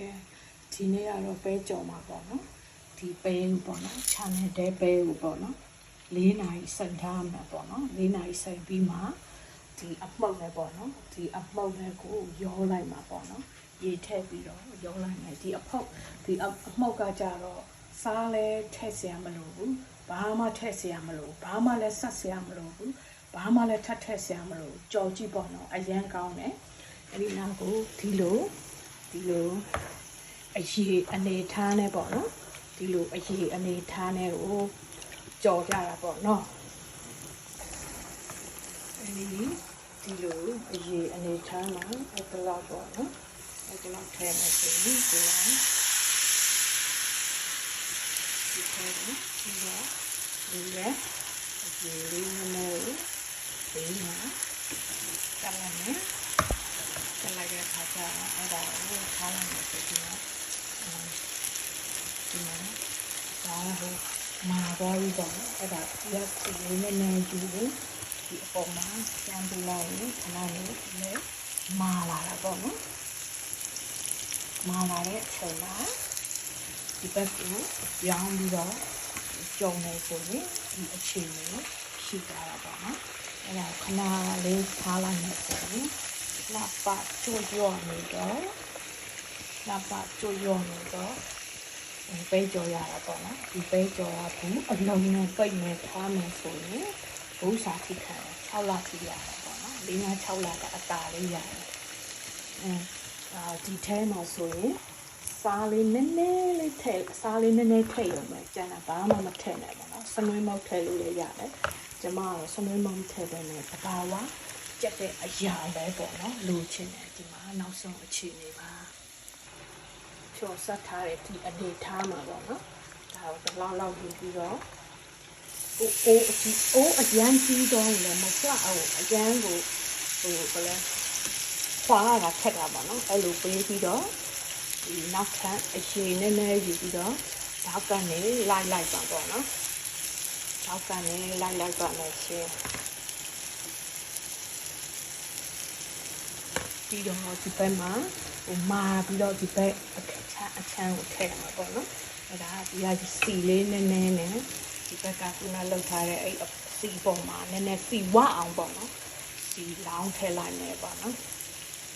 ကဲဒီနေ့ကတော့ပဲကြော်မှာပေါ့နော်ဒီပဲကိုပေါ့နော် channel တဲပဲကိုပေါ့နော်၄နာရီစိုက်ထားမှာပေါ့နော်၄နာရီစိုက်ပြီးမှဒီအမှုတ်လည်းပေါ့နော်ဒီအမှုတ်လည်းကိုရောလိုက်မှာပေါ့နော်ရေထည့်ပြီးတော့ရောလိုက်မယ်ဒီအဖုတ်ဒီအမှုတ်ကကြတော့စားလဲထည့်စရာမလိုဘူးဘာမှထည့်စရာမလိုဘာမှလည်းဆက်စရာမလိုဘူးဘာမှလည်းထပ်ထည့်စရာမလိုကြော်ကြည့်ပေါ့နော်အရန်ကောင်းတယ်အဲ့ဒီနောက်ကိုဒီလို ဒီလိုအရေးအနေထားနဲ့ပေါ့နော်ဒီလိုအရေးအနေထားနဲ့ကိုကြော်ကြတာပေါ့နော်အဲဒီဒီလိုအရေးအနေထားမှာအဲ့ဒါတော့ပေါ့နော်အဲ့ဒါတော့ထဲမှာဆိုရင်ဒီလိုဒီထဲမှာဒီလိုဒီလေအရေးလေးနည်းနည်းဒီမှာတတ်လိုက်မယ်တက်လိုက်တဲ့အခါကျတော့အဲ့ဒါကိုထားလိုက်မယ်ဆိုပြီးတော့ဒီမှာဒါဟိုမာ သွားပြီးတော့အဲ့ဒါရက်စီလေးနဲ့နေကြည့်လို့ဒီအပေါ်မှာကျန်ပြလိုက်ရင်ခဏလေးလည်းမာလာတာပေါ့နော်မာလာတဲ့အချိန်မှာဒီဘက်ကိုရောင်းပြီးတော့ကြုံနေဆိုရင်ဒီအခြေအနေကိုရှိသွားတာပေါ့နော်အဲ့ဒါခဏလေးထားလိုက်မယ်ဆိုရင်လာပါကျွတ်ရောနေတော့လာပါကျွတ်ရောနေတော့ ပဲကြော်ရတာပေါ့နော်ဒီပဲကြော်ရဘူးအလုံးနဲ့ပိတ်နေထားမယ်ဆိုရင်ဘုစာထိခံ6လထိရတာပေါ့နော်၄၅6လကအတာလေးရတယ်အဲအာဒီထဲမှာဆိုရင်စားလေးနည်းနည်းလေးထည့်စားလေးနည်းနည်းထည့်ရမယ်ကျန်တာဘာမှမထည့်နဲ့ပေါ့နော်စနွေးမောက်ထည့်လို့လည်းရတယ်ကျမကတော့စနွေးမောက်ထည့်တယ်နဲ့ဘာဝကြက်တဲ့အရာပဲပေါ့နော်လိုချင်တယ်ဒီမှာနောက်ဆုံးအခြေအနေပါ ဖြောဆက်ထားတဲ့ဒီအနေထားမှာပေါ့နော်ဒါကိုတစ်လောက်လောက်ယူပြီးတော့အိုးအိုးအကြီးအိုးအရန်ကြီးတော့လည်းမဆွအောင်အရန်ကိုဟိုဘယ်လဲခွာရတာထက်တာပေါ့နော်အဲ့လိုပေးပြီးတော့ဒီနောက်ထပ်အရှင်နည်းနည်းယူပြီးတော့ဓာတ်ကနေလိုက်လိုက်ပါပေါ့နော်ဓာတ်ကနေလိုက်လိုက်ပါမယ်ရှင် ပြီးတော့ဒီဘက်မှာဟိုမာပြီးတော့ဒီဘက်အခချမ်းအခန်းကိုထည့်ရမှာပေါ့နော်အဲ့ဒါဒီကစီလေးနည်းနည်းနဲ့ဒီဘက်ကခုနလောက်ထားတဲ့အဲ့စီပေါ်မှာနည်းနည်းစီဝအောင်ပေါ့နော်စီလောင်းထည့်လိုက်မယ်ပေါ့နော်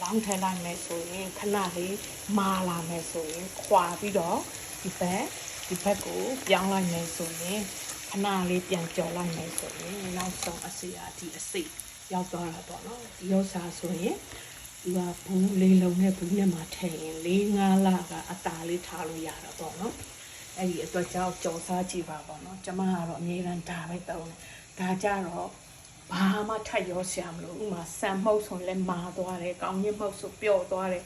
လောင်းထည့်လိုက်မယ်ဆိုရင်ခဏလေးမာလာမယ်ဆိုရင်ခွာပြီးတော့ဒီဘက်ဒီဘက်ကိုပြောင်းလိုက်မယ်ဆိုရင်ခဏလေးပြန်ကြော်လိုက်မယ်ဆိုရင်နောက်ဆုံးအစီအဒီအစိရောက်သွားတာပေါ့နော်ဒီဥစ္စာဆိုရင် ဒီကဘူးလေးလုံးနဲ့ဘူးနဲ့မှာထည့်ရင်၄၅လကအตาလေးထားလို့ရတာပေါ့နော်အဲ့ဒီအတွက်ကြောင့်ကြော်စားကြည့်ပါပေါ့နော်ကျမကတော့အမြဲတမ်းဒါပဲတောင်းတယ်ဒါကြတော့ဘာမှထပ်ရောဆရာမလို့ဥမာဆန်မှုတ်ဆိုလဲမာသွားတယ်ကောင်းကြီးမှုတ်ဆိုပျော့သွားတယ်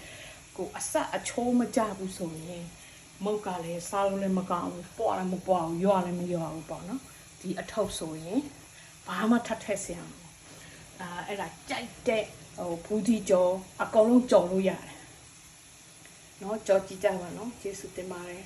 ကိုအဆက်အချိုးမကြဘူးဆိုရင်မုတ်ကလည်းစားလို့လည်းမကောင်းဘူးပွားလည်းမပွားဘူးရွာလည်းမရွာဘူးပေါ့နော်ဒီအထုပ်ဆိုရင်ဘာမှထပ်ထက်ဆရာမလို့အာအဲ့ဒါကြိုက်တဲ့ ဟိုဘူးဒီကြော်အကုန်လုံးကြော်လို့ရတယ်เนาะကြော်ကြည့်ကြပါเนาะကျေးဇူးတင်ပါတယ်